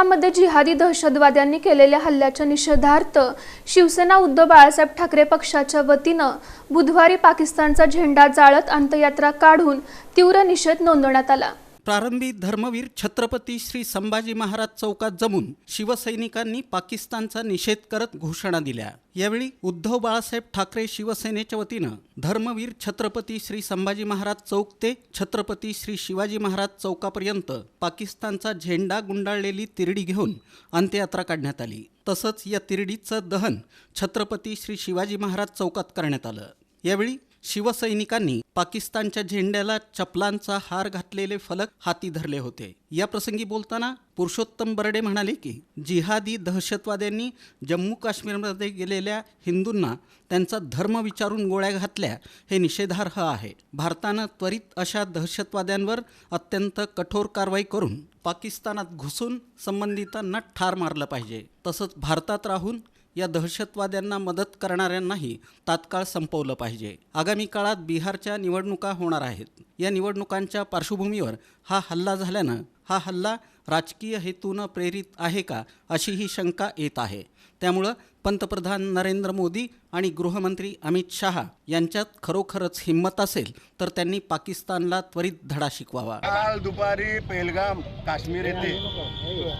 पहलगाममध्ये जिहादी दहशतवाद्यांनी केलेल्या हल्ल्याच्या निषेधार्थ शिवसेना उद्धव बाळासाहेब ठाकरे पक्षाच्या वतीनं बुधवारी पाकिस्तानचा झेंडा जाळत अंत्ययात्रा काढून तीव्र निषेध नोंदवण्यात आला. प्रारंभी धर्मवीर छत्रपती श्री संभाजी महाराज चौकात जमून शिवसैनिकांनी पाकिस्तानचा निषेध करत घोषणा दिल्या. यावेळी उद्धव बाळासाहेब ठाकरे शिवसेनेच्या वतीनं धर्मवीर छत्रपती श्री संभाजी महाराज चौक ते छत्रपती श्री शिवाजी महाराज चौकापर्यंत पाकिस्तानचा झेंडा गुंडाळलेली तिरडी घेऊन अंत्ययात्रा काढण्यात आली. तसंच या तिरडीचं दहन छत्रपती श्री शिवाजी महाराज चौकात करण्यात आलं. यावेळी शिवसैनिकांनी पाकिस्तानच्या झेंड्याला चपलांचा हार घातलेले फलक हाती धरले होते. या प्रसंगी बोलताना पुरुषोत्तम बर्डे म्हणाले की जिहादी दहशतवाद्यांनी जम्मू काश्मीरमध्ये गेलेल्या हिंदूंना त्यांचा धर्म विचारून गोळ्या घातल्या हे निषेधार्ह आहे. भारतानं त्वरित अशा दहशतवाद्यांवर अत्यंत कठोर कारवाई करून पाकिस्तानात घुसून संबंधितांना ठार मारलं पाहिजे. तसंच भारतात राहून या दहशतवाद्यांना मदत करणाऱ्यांनाही तात्काळ संपवलं पाहिजे. आगामी काळात बिहारच्या निवडणुका होणार आहेत. या निवडणुकांच्या पार्श्वभूमीवर हा हल्ला झाल्यानं हा हल्ला राजकीय हेतूनं प्रेरित आहे का अशी ही शंका येत आहे. त्यामुळं पंतप्रधान नरेंद्र मोदी आणि गृहमंत्री अमित शहा यांच्यात खरोखरच हिंमत असेल तर त्यांनी पाकिस्तानला त्वरित धडा शिकवावा. काल दुपारी पेलगाम काश्मीर येथे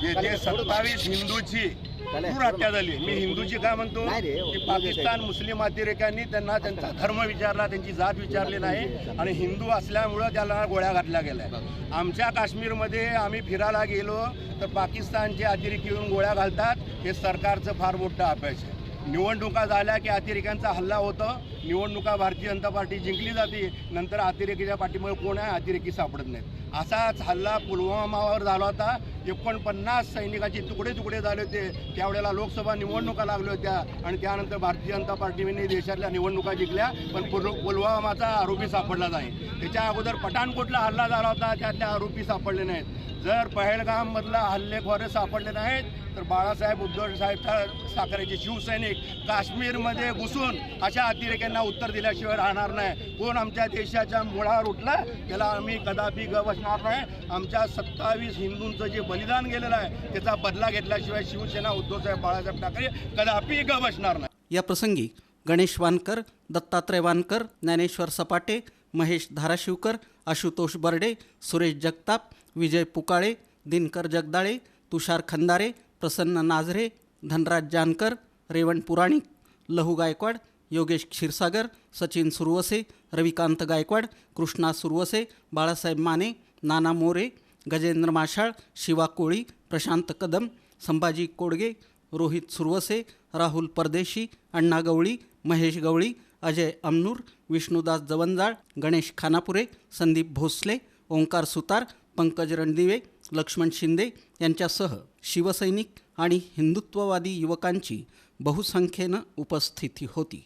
येथे सत्तावीस हिंदूची हत्या झाली. मी हिंदूची काय म्हणतो? की पाकिस्तान मुस्लिम अतिरेक्यांनी त्यांना त्यांचा धर्म विचारला त्यांची जात विचारली नाही आणि हिंदू असल्यामुळं त्याला गोळ्या घातल्या गेल्या. आमच्या काश्मीरमध्ये आम्ही फिरायला गेलो तर पाकिस्तानचे अतिरेकी येऊन गोळ्या घालतात हे सरकारचं फार मोठं अपयश आहे. निवडणुका झाल्या की अतिरेक्यांचा हल्ला होतो निवडणुका भारतीय जनता पार्टी जिंकली जाते नंतर अतिरेकीच्या पाठीमुळे कोण आहे? अतिरेकी सापडत नाहीत. असाच हल्ला पुलवामावर झाला होता एकोणपन्नास सैनिकाचे तुकडे तुकडे झाले होते. त्यावेळेला लोकसभा निवडणुका लागल्या होत्या. आणि त्यानंतर भारतीय जनता पार्टीने देशातल्या निवडणुका जिंकल्या. पण पुल पुलवामाचा आरोपी सापडला नाही. त्याच्या अगोदर पठाणकोटला हल्ला झाला होता. त्यातल्या आरोपी सापडले नाहीत. जर पहेलगाममधला हल्लेखोरे सापडले नाहीत तर बाळासाहेब उद्धव साहेब ठाकरेचे शिवसैनिक काश्मीरमध्ये घुसून अशा अतिरेक्यांना उत्तर दिल्याशिवाय राहणार नाही. कोण आमच्या देशाच्या मुळावर उठला त्याला आम्ही कदापि ग बसणार नाही. आमच्या सत्तावीस हिंदूंचं जे बलिदान गेलेलं आहे त्याचा बदला घेतल्याशिवाय शिवसेना उद्धवसाहेब बाळासाहेब ठाकरे कदापि ग बसणार नाही. या प्रसंगी गणेश वानकर दत्तात्रय वानकर ज्ञानेश्वर सपाटे महेश धाराशिवकर आशुतोष बर्डे सुरेश जगताप विजय पुकाळे दिनकर जगदाळे तुषार खंदारे प्रसन्न नाझरे धनराज जानकर रेवण पुराणिक लहू गायकवाड योगेश क्षीरसागर सचिन सुरवसे रविकांत गायकवाड कृष्णा सुरवसे बाळासाहेब माने नाना मोरे गजेंद्र माशाळ शिवा कोळी प्रशांत कदम संभाजी कोडगे रोहित सुरवसे राहुल परदेशी अण्णा गवळी महेश गवळी अजय अमनूर विष्णुदास जवंजाळ गणेश खानापुरे संदीप भोसले ओंकार सुतार पंकज रणदिवे लक्ष्मण शिंदे यांच्यासह शिवसैनिक आणि हिंदुत्ववादी युवकांची बहुसंख्येनं उपस्थिती होती.